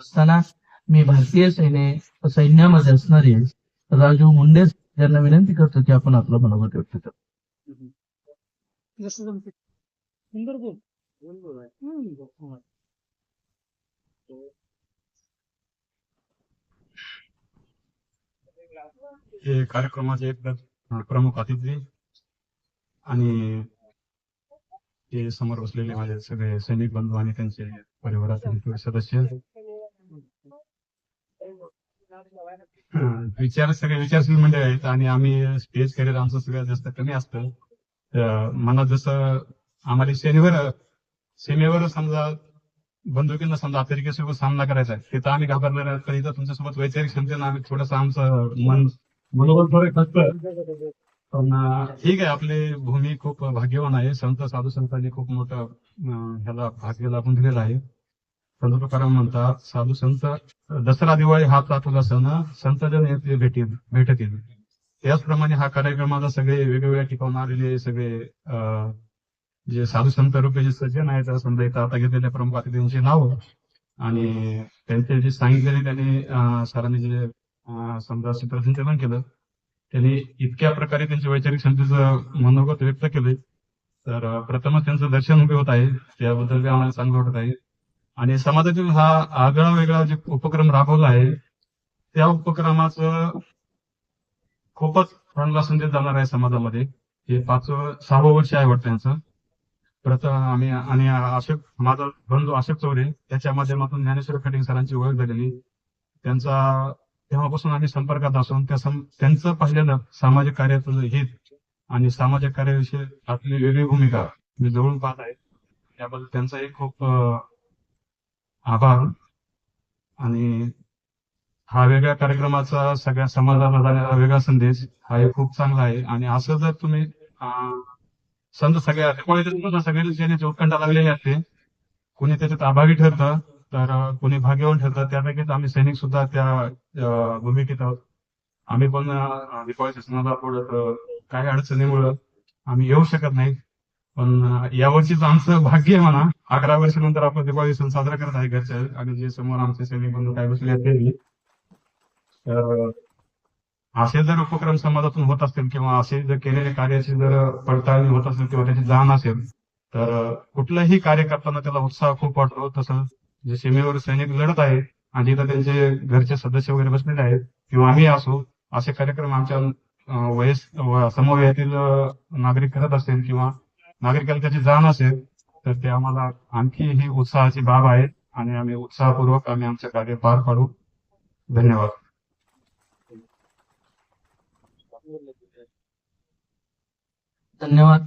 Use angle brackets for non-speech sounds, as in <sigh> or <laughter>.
असताना मी भारतीय सैन्य सैन्यामध्ये असणारे राजू मुंडे यांना विनंती करतो की आपण आपलं मनोगत व्यक्त करा. जसं जमते सुंदर बोल. हम्म. हे कार्यक्रमाचे एक प्रमुख अतिथी आणि ते समोर बसलेले माझे सगळे सैनिक बंधू आणि त्यांचे परिवारातील सदस्य. <clears throat> विचार सगळे विचारशील मंडळ आहेत आणि आम्ही स्टेज करिअर आमचं सगळ्यात जास्त कमी असतं. मला जसं आम्हाला सीमेवर सीमेवर समजा बंदुकीनं समजा अमेरिकेसोबत सामना करायचा आहे तिथं आम्ही घाबरणार आहोत. तर इथं तुमच्यासोबत वैचारिक क्षमतेनं आम्ही थोडंसं आमचं मन मनोबल थोडं खचतं. पण ठीक आहे आपली भूमी खूप भाग्यवान आहे. संत साधू संतांनी खूप मोठं ह्याला भाग्य लाभून दिलेलं आहे. संत तुकाराम म्हणतात साधू संत दसरा दिवाळी हा तुला सण? संत जन येथे भेटील भेटतील. त्याचप्रमाणे हा कार्यक्रमाला सगळे वेगवेगळ्या ठिकाणी आलेले सगळे जे साधू संत रूपे जे सज्जन आहेत समजा इथं आता घेतलेल्या प्रमुख अतिथींची नाव. आणि त्यांचे जे सांगितलेले त्यांनी सरांनी जे अं, समजा केलं त्यांनी इतक्या प्रकारे त्यांच्या वैचारिक क्षमतेचं मनोगत व्यक्त केले तर प्रथमच त्यांचं दर्शन उभे होत आहे. त्याबद्दल ते आम्हाला चांगलं वाटत आहे. आणि समाजातील हा आगळा वेगळा जे उपक्रम राबवला आहे त्या उपक्रमाचं खूपच चांगला संदेश जाणार आहे समाजामध्ये. हे पाच सहावं वर्ष आहे वाटतं त्यांचं प्रथम आम्ही आणि अशोक माझा बंधू अशोक चौरे त्याच्या माध्यमातून ज्ञानेश्वर खटिंग सरांची ओळख झालेली. त्यांचा तेव्हापासून आम्ही संपर्कात असून त्या त्यांचं पाहिलेलं सामाजिक कार्याचं हित आणि सामाजिक कार्याविषयी आपली वेगळी भूमिका मी जवळून पाहत आहे. त्याबद्दल त्यांचाही खूप आभार. आणि हा वेगळ्या कार्यक्रमाचा सगळ्या समाजाला जाणारा वेगळा संदेश हा एक खूप चांगला आहे. आणि असं जर तुम्ही संत सगळ्या कोणी सगळ्या ज्याने उत्कंठा लागलेली असते कोणी त्याच्यात अभावी ठरतं तर कोणी भाग्यवान ठरतं त्यापैकीच आम्ही सैनिक सुद्धा त्या भूमिकेत आहोत. आम्ही पण अं, सणाला पुढं काही अडचणीमुळं आम्ही येऊ शकत नाही. पण यावर्षीच आमचं भाग्य आहे म्हणा. अकरा वर्षानंतर आपण दिवाळी सण साजरा करत आहे घरच्या आणि जे समोर आमचे सैनिक बंधू काय बसले आहेत तर असे जर उपक्रम समाजातून होत असतील किंवा असे जर केलेले कार्याची जर पडताळणी होत असेल किंवा त्याची जाण असेल तर कुठलंही कार्य करताना त्याला उत्साह खूप वाटतो. तसं जे सीमेवर सैनिक लढत आहेत आणि इथं त्यांचे घरचे सदस्य वगैरे बसलेले आहेत किंवा आम्ही असो असे कार्यक्रम आमच्या वयस समवयातील नागरिक करत असेल किंवा नागरिकाला त्याची जाण असेल तर ते आम्हाला आणखी ही उत्साहाची बाब आहे आणि आम्ही उत्साहपूर्वक आम्ही आमचं कार्य पार पाडू. धन्यवाद. धन्यवाद.